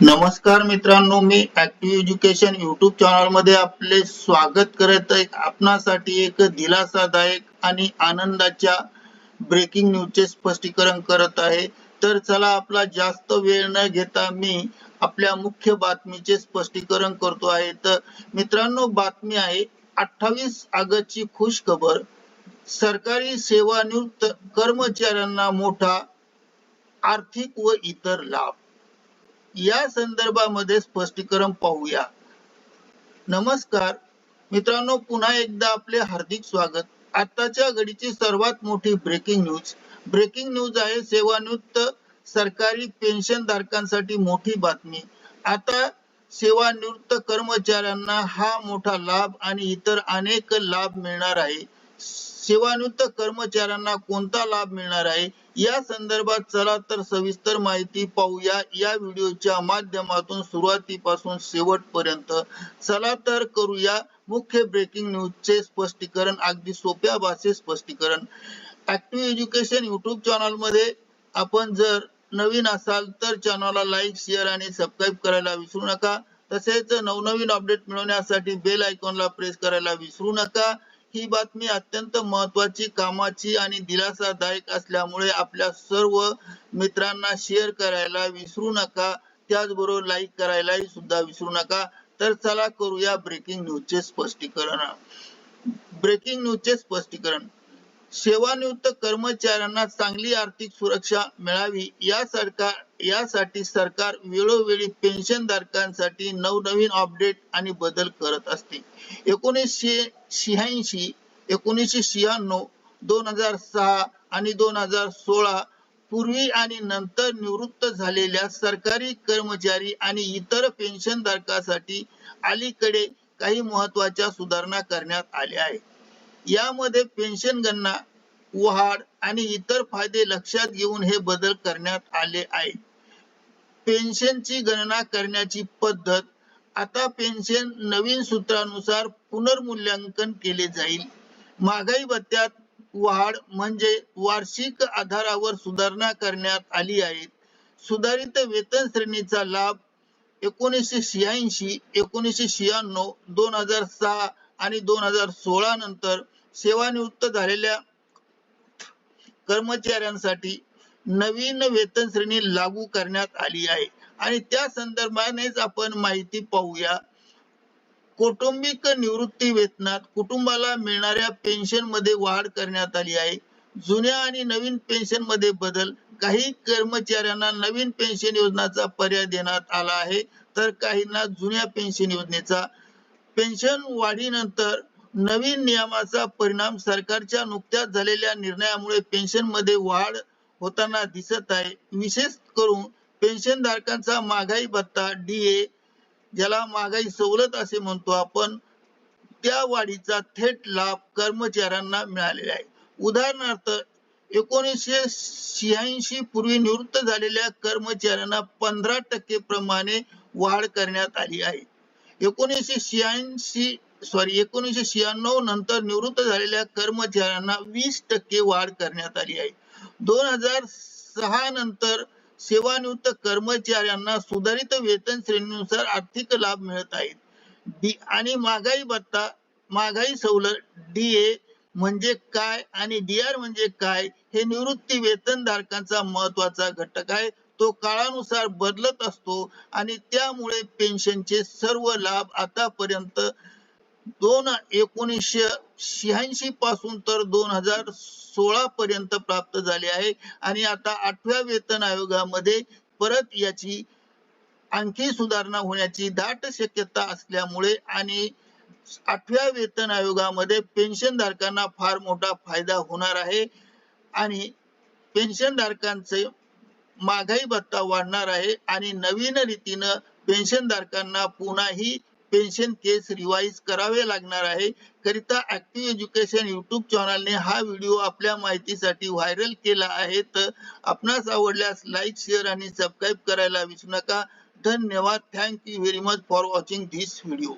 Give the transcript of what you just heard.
नमस्कार मित्रांनो मी ऍक्टिव्ह एज्युकेशन युट्यूब चॅनलमध्ये आपले स्वागत करत आहे. आपणासाठी एक दिलासादायक आणि आनंदाच्या ब्रेकिंग न्यूजचे स्पष्टीकरण करत आहे. तर चला आपला जास्त वेळ न घेता मी आपल्या मुख्य बातमीचे स्पष्टीकरण करतो आहे. तर मित्रांनो बातमी आहे अठ्ठावीस ऑगस्टची खुश खबर सरकारी सेवानिवृत्त कर्मचाऱ्यांना मोठा आर्थिक व इतर लाभ. या संदर्भामध्ये स्पष्टीकरण पाहूया. नमस्कार. मित्रांनो पुन्हा एकदा आपले हार्दिक स्वागत. आताच्या घडीची सर्वात मोठी ब्रेकिंग न्यूज ब्रेकिंग न्यूज आहे सेवानिवृत्त सरकारी पेन्शन धारकांसाठी मोठी बातमी. आता सेवानिवृत्त कर्मचाऱ्यांना हा मोठा लाभ आणि इतर अनेक लाभ मिळणार आहे. सेवानिवृत्त कर्मचाऱ्यांना कोणता लाभ मिळणार आहे? या संदर्भात चला तर सविस्तर माहिती पाहूया. या व्हिडिओच्या माध्यमातून सुरुवातीपासून शेवटपर्यंत चला तर करूया मुख्य ब्रेकिंग न्यूजचे स्पष्टीकरण अगदी सोप्या भाषेत स्पष्टीकरण. ऍक्टिव्ह एज्युकेशन युट्यूब चॅनलमध्ये आपण जर नवीन असाल तर चॅनलला लाईक शेअर आणि सबस्क्राईब करायला विसरू नका. तसेच नवनवीन अपडेट मिळवण्यासाठी बेल आयकॉनला प्रेस करायला विसरू नका. ही बातमी अत्यंत महत्वाची कामाची आणि दिलासादायक असल्यामुळे आपल्या सर्व मित्रांना शेअर करायला विसरू नका. त्याचबरोबर लाईक करायलाही सुद्धा विसरू नका. तर चला करूया ब्रेकिंग न्यूजचे स्पष्टीकरण. ब्रेकिंग न्यूजचे स्पष्टीकरण. सेवानिवृत्त कर्मचाऱ्यांना चांगली आर्थिक सुरक्षा मिळावी. या सरकार यासाठी सरकार वेळोवेळी पेन्शन धारकांसाठी नवनवीन अपडेट आणि बदल करत असते. एकोणीसशे शहाऐंशी एकोणीसशे शहाण्णव दोन हजार सहा आणि दोन हजार सोळा पूर्वी आणि नंतर निवृत्त झालेल्या सरकारी कर्मचारी आणि इतर पेन्शन धारकासाठी अलीकडे काही महत्त्वाच्या सुधारणा करण्यात आल्या आहेत. यामध्ये पेन्शन गणना वाढ आणि इतर फायदे लक्षात घेऊन हे बदल करण्यात आले आहे पेन्शनची गणना करण्याची पद्धत आता पेन्शन नवीन सूत्रानुसार पुनर्मूल्यांकन केले जाईल. महागाई भत्त्यात वाढ म्हणजे वार्षिक आधारावर सुधारणा करण्यात आली आहे. सुधारित वेतन श्रेणीचा लाभ एकोणीसशे शहाऐंशी एकोणीसशे शहाण्णव दोन हजार सहा आणि दोन हजार सोळा नंतर सेवानिवृत्त झालेल्या कर्मचाऱ्यांसाठी नवीन वेतन श्रेणी लागू करण्यात आली आहे. आणि त्या संदर्भानेच आपण माहिती पाहूया. कौटुंबिक निवृत्ती वेतनात कुटुंबाला मिळणाऱ्या पेन्शनमध्ये वाढ करण्यात आली आहे. जुन्या आणि नवीन पेन्शनमध्ये बदल काही कर्मचाऱ्यांना नवीन पेन्शन योजनाचा पर्याय देण्यात आला आहे. तर काहींना जुन्या पेन्शन योजनेचा. पेन्शन वाढीनंतर नवीन नियमाचा परिणाम सरकारच्या नुकत्याच झालेल्या निर्णयामुळे पेन्शनमध्ये वाढ होताना दिसत आहे. विशेष करून पेन्शन धारकांचा महागाई भत्ता डीए ज्याला महागाई सवलत असे म्हणतो आपण त्या वाढीचा थेट लाभ कर्मचाऱ्यांना मिळालेला आहे. उदाहरणार्थ एकोणीसशे शहाऐंशी पूर्वी निवृत्त झालेल्या कर्मचाऱ्यांना पंधरा टक्के प्रमाणे वाढ करण्यात आली आहे. एकोणीसशे शहाऐंशी सॉरी एकोणीसशे शहाण्णव नंतर निवृत्त झालेल्या कर्मचाऱ्यांना वीस टक्के वाढ करण्यात आली आहे. दोन हजार सहा नंतर सेवानिवृत्त कर्मचाऱ्यांना सुधारित वेतन श्रेणीनुसार आर्थिक लाभ मिळत आहेत. आणि महागाई भत्ता महागाई सवलत डीए म्हणजे काय आणि डीआर म्हणजे काय हे निवृत्ती वेतन धारकांचा महत्त्वाचा घटक आहे. तो काळानुसार बदलत असतो आणि त्यामुळे पेन्शनचे सर्व लाभ आतापर्यंत दोन एकोणीसशे शहाऐंशी पासून तर दोन हजार सोळा पर्यंत प्राप्त झाले आहे. आणि आता आठव्या वेतन आयोगामध्ये परत याची आणखी सुधारणा होण्याची दाट शक्यता असल्यामुळे आणि आठव्या वेतन आयोगामध्ये पेन्शन धारकांना फार मोठा फायदा होणार आहे. आणि पेन्शन धारकांचे महागाई भत्ता वाढणार आहे. आणि नवीन रीतीनं पेन्शन धारकांना पुन्हाही पेन्शन केस रिवाइज करावे लागणार आहे. करिता ऍक्टिव्ह एज्युकेशन युट्यूब चॅनलने हा व्हिडिओ आपल्या माहितीसाठी व्हायरल केला आहे. तर आपणास आवडल्यास लाईक शेअर आणि सबस्क्राईब करायला विसरू नका. धन्यवाद. Thank you very much for watching this video